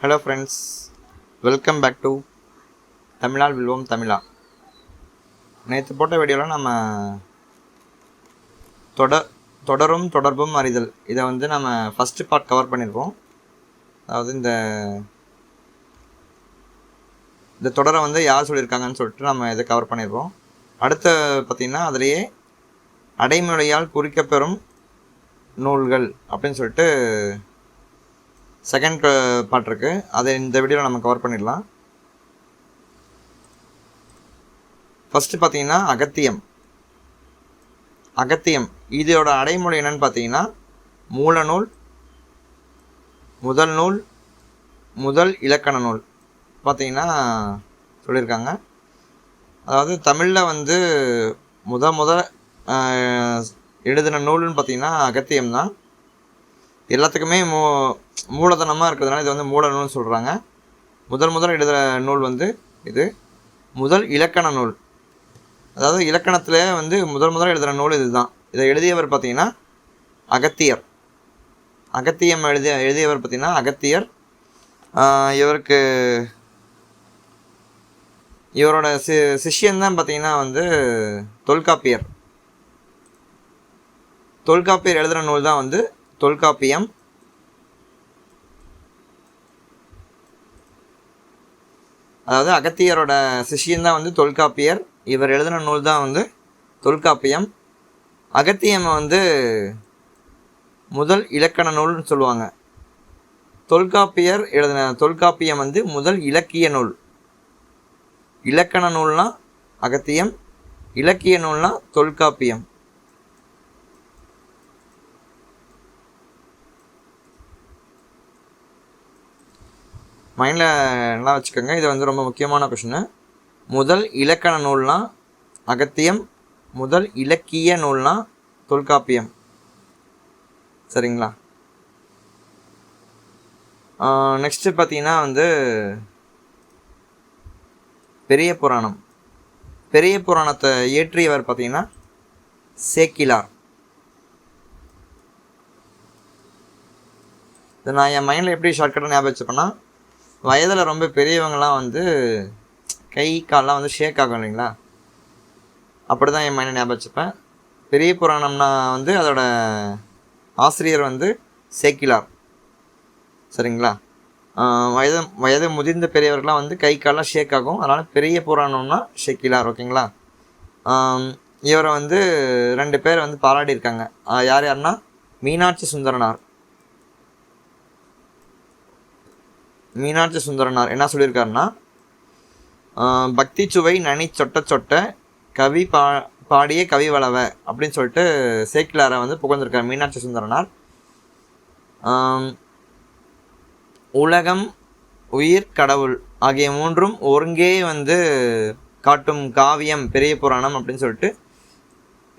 Hello friends welcome back to தமிழால் வில்வோம் தமிழா நேற்று போட்ட வீடியோவில் நம்ம தொடர் தொடரும் தொடர்பும் அறிதல். இதை வந்து நம்ம ஃபஸ்ட்டு பார்ட் கவர் பண்ணியிருக்கோம் அதாவது இந்த இந்த தொடரை வந்து யார் சொல்லியிருக்காங்கன்னு சொல்லிட்டு நம்ம இதை கவர் பண்ணியிருக்கோம் அடுத்து பார்த்திங்கன்னா அதிலேயே அடைமொழியால் குறிக்கப்பெறும் நூல்கள் அப்படின்னு சொல்லிட்டு செகண்ட் பார்ட் இருக்குது அதை இந்த வீடியோவில் நம்ம கவர் பண்ணிடலாம். ஃபஸ்ட்டு பார்த்தீங்கன்னா அகத்தியம். அகத்தியம் இதோட அடைமொழி என்னன்னு பார்த்தீங்கன்னா மூலநூல் முதல் நூல் முதல் இலக்கண நூல். பார்த்தீங்கன்னா சொல்லியிருக்காங்க. அதாவது தமிழில் வந்து முத முத எழுதின நூல்னு பார்த்தீங்கன்னா அகத்தியம் தான் எல்லாத்துக்குமே மூ மூலதனமாக இருக்கிறதுனால இது வந்து மூல நூல்னு சொல்கிறாங்க முதல் முதல் எழுதுகிற நூல் வந்து இது முதல் இலக்கண நூல். அதாவது இலக்கணத்தில் வந்து முதல் முதல் எழுதுகிற நூல் இதுதான். இதை எழுதியவர் பார்த்தீங்கன்னா அகத்தியர். அகத்தியம் எழுதிய எழுதியவர் பார்த்தீங்கன்னா அகத்தியர். இவருக்கு இவரோட சி சிஷ்யன் தான் பார்த்தீங்கன்னா வந்து தொல்காப்பியர். தொல்காப்பியர் எழுதுகிற நூல் தான் வந்து தொல்காப்பியம். அதாவது அகத்தியரோட சிஷியன்தான் வந்து தொல்காப்பியர். இவர் எழுதின நூல் தான் வந்து தொல்காப்பியம். அகத்தியம் வந்து முதல் இலக்கண நூல்னு சொல்லுவாங்க. தொல்காப்பியர் எழுதின தொல்காப்பியம் வந்து முதல் இலக்கிய நூல். இலக்கண நூல்னால் அகத்தியம் இலக்கிய நூல்னால் தொல்காப்பியம். மைண்டில் நல்லா வச்சுக்கோங்க. இது வந்து ரொம்ப முக்கியமான கொஷினு முதல் இலக்கண நூல்னா அகத்தியம் முதல் இலக்கிய நூல்னா தொல்காப்பியம். சரிங்களா? நெக்ஸ்ட்டு பார்த்தீங்கன்னா வந்து பெரிய புராணம். பெரிய புராணத்தை இயற்றியவர் பார்த்தீங்கன்னா சேக்கிலார். இதை நான் என் மைண்டில் எப்படி ஷார்ட்கட்டாக ஞாபகம் வச்சுப்பேன்னா வயதில் ரொம்ப பெரியவங்கலாம் வந்து கை கால்லாம் வந்து ஷேக் ஆகும் இல்லைங்களா? அப்படி தான் என் மைண்டில் ஞாபகம் வச்சுப்பேன். பெரிய புராணம்னா வந்து அதோட ஆசிரியர் வந்து சேக்கிலார். சரிங்களா? வயது வயது முதிர்ந்த பெரியவர்கள்லாம் வந்து கை கால்லாம் ஷேக் ஆகும். அதனால் பெரிய புராணம்னா ஷேக்கிலார் ஓகேங்களா? இவரை வந்து ரெண்டு பேர் வந்து பாராட்டியிருக்காங்க. யார் யாருன்னா மீனாட்சி சுந்தரனார். மீனாட்சி சுந்தரனார் என்ன சொல்லியிருக்காருன்னா பக்தி சுவை நனி சொட்ட சொட்ட கவி பா பாடிய கவி வளவ அப்படின்னு சொல்லிட்டு சேக்கிலாரை வந்து புகழ்ந்திருக்கார் மீனாட்சி சுந்தரனார். உலகம் உயிர் கடவுள் ஆகிய மூன்றும் ஒருங்கே வந்து காட்டும் காவியம் பெரிய புராணம் அப்படின்னு சொல்லிட்டு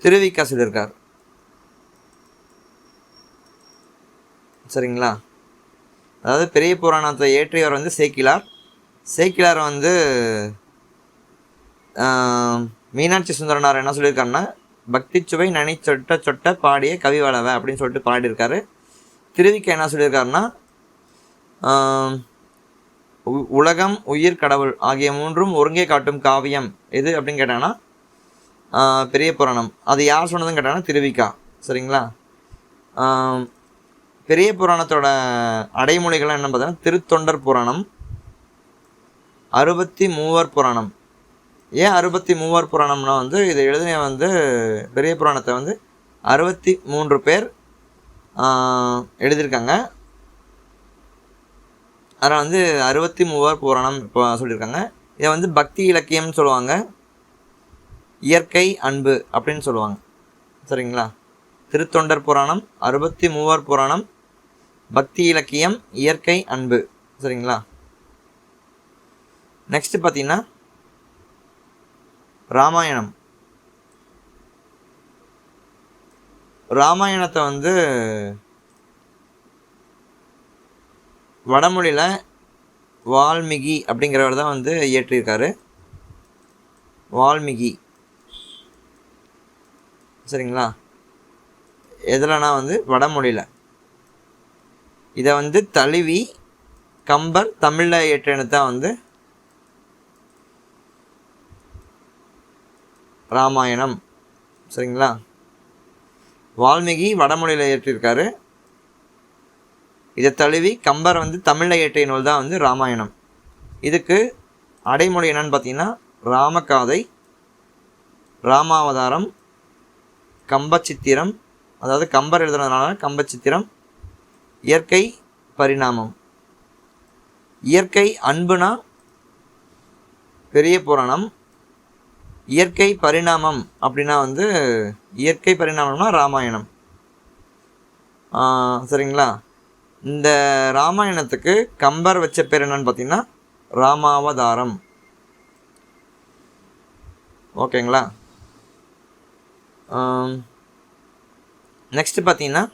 திருவிக்கா சொல்லியிருக்கார். சரிங்களா? அதாவது பெரிய புராணத்தை இயற்றியவர் வந்து சேக்கிலார். சேக்கிலார் வந்து மீனாட்சி சுந்தரனார் என்ன சொல்லியிருக்காருன்னா பக்தி சுவை நனி சொட்ட சொட்ட பாடிய கவி வளவ அப்படின்னு சொல்லிட்டு பாடியிருக்காரு. திருவிக்க என்ன சொல்லியிருக்காருன்னா உ- உலகம் உயிர் கடவுள் ஆகிய மூன்றும் ஒருங்கே காட்டும் காவியம். எது அப்படின்னு கேட்டாங்கன்னா பெரிய புராணம். அது யார் சொன்னதுன்னு கேட்டாங்கன்னா திருவிக்கா. சரிங்களா? பெரிய புராணத்தோட அடைமொழிகள்லாம் என்ன பார்த்தீங்கன்னா திருத்தொண்டர் புராணம் அறுபத்தி மூவர் புராணம். ஏன் அறுபத்தி மூவர் புராணம்னா வந்து இதை எழுதின வந்து பெரிய புராணத்தை வந்து அறுபத்தி மூன்று பேர் எழுதியிருக்காங்க. அதில் வந்து அறுபத்தி மூவர் புராணம் இப்போ சொல்லியிருக்காங்க. இதை வந்து பக்தி இலக்கியம்னு சொல்லுவாங்க. இயற்கை அன்பு அப்படின்னு சொல்லுவாங்க. சரிங்களா? திருத்தொண்டர் புராணம் அறுபத்தி மூவர் புராணம் பக்தி இலக்கியம் இயற்கை அன்பு. சரிங்களா? நெக்ஸ்ட் பார்த்தீங்கன்னா ராமாயணம். ராமாயணத்தை வந்து வடமொழியில் வால்மீகி அப்படிங்கிறவர் தான் வந்து இயற்றியிருக்காரு. வால்மீகி. சரிங்களா? எதுலனா வந்து வடமொழியில். இதை வந்து தழுவி கம்பர் தமிழில் இயற்றினது தான் வந்து ராமாயணம். சரிங்களா? வால்மீகி வடமொழியில் இயற்றியிருக்காரு. இதை தழுவி கம்பர் வந்து தமிழில் இயற்றிய நூல் தான் வந்து ராமாயணம். இதுக்கு அடைமொழி என்னன்னு பார்த்தீங்கன்னா ராமகாதை ராமாவதாரம் கம்பச்சித்திரம். அதாவது கம்பர் எழுதுனதுனால கம்பச்சித்திரம் இயற்கை பரிணாமம். இயற்கை அன்புனா பெரிய புராணம். இயற்கை பரிணாமம் அப்படின்னா வந்து இயற்கை பரிணாமம்னா ராமாயணம். சரிங்களா? இந்த ராமாயணத்துக்கு கம்பர் வச்ச பேர் என்னன்னு பார்த்தீங்கன்னா ராமாவதாரம். ஓகேங்களா? நெக்ஸ்ட் பார்த்தீங்கன்னா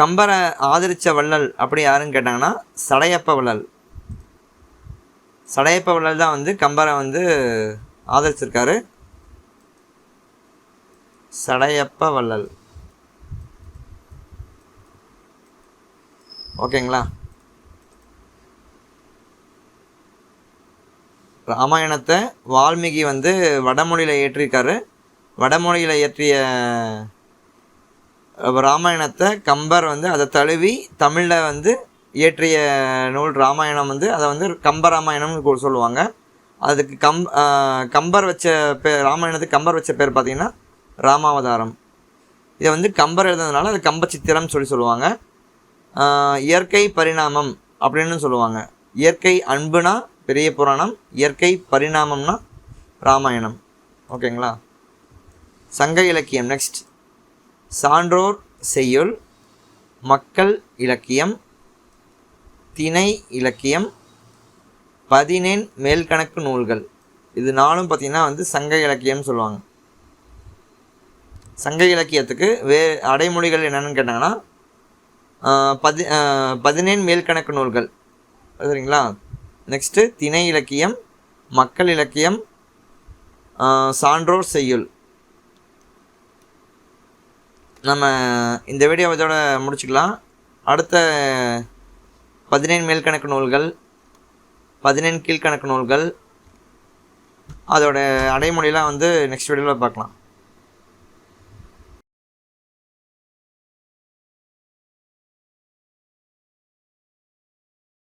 கம்பரை ஆதரித்த வள்ளல் அப்படி யாருன்னு கேட்டாங்கன்னா சடையப்ப வள்ளல். சடையப்ப வள்ளல் தான் வந்து கம்பரை வந்து ஆதரிச்சிருக்காரு. சடையப்ப வள்ளல். ஓகேங்களா? ராமாயணத்தை வால்மீகி வந்து வடமொழியில் ஏற்றிருக்காரு. வடமொழியில் இயற்றிய ராமாயணத்தை கம்பர் வந்து அதை தழுவி தமிழில் வந்து இயற்றிய நூல் ராமாயணம் வந்து அதை வந்து கம்ப ராமாயணம்னு சொல்லுவாங்க. அதுக்கு கம் கம்பர் வச்ச பேர் ராமாயணத்துக்கு கம்பர் வச்ச பேர் பார்த்திங்கன்னா ராமாவதாரம். இதை வந்து கம்பர் எழுதுனதுனால அது கம்ப சித்திரம்னு சொல்லி சொல்லுவாங்க. இயற்கை பரிணாமம் அப்படின்னு சொல்லுவாங்க. இயற்கை அன்புனா பெரிய புராணம் இயற்கை பரிணாமம்னா ராமாயணம். ஓகேங்களா? சங்க இலக்கியம் நெக்ஸ்ட் சான்றோர் செய்யுள் மக்கள் இலக்கியம் திணை இலக்கியம் பதினெண் மேல்கணக்கு நூல்கள். இது நாலும் பார்த்திங்கன்னா வந்து சங்க இலக்கியம்னு சொல்லுவாங்க. சங்க இலக்கியத்துக்கு வே அடைமொழிகள் என்னென்னு கேட்டாங்கன்னா பதி பதினேழு மேல்கணக்கு நூல்கள். சரிங்களா? நெக்ஸ்ட்டு திணை இலக்கியம் மக்கள் இலக்கியம் சான்றோர் செய்யுள். நம்ம இந்த வீடியோ இதோட முடிச்சுக்கலாம். அடுத்த பதினேழு மேல்கணக்கு நூல்கள் பதினேழு கீழ்கணக்கு நூல்கள் அதோட அடைமொழிலாம் வந்து நெக்ஸ்ட் வீடியோவில் பார்க்கலாம்.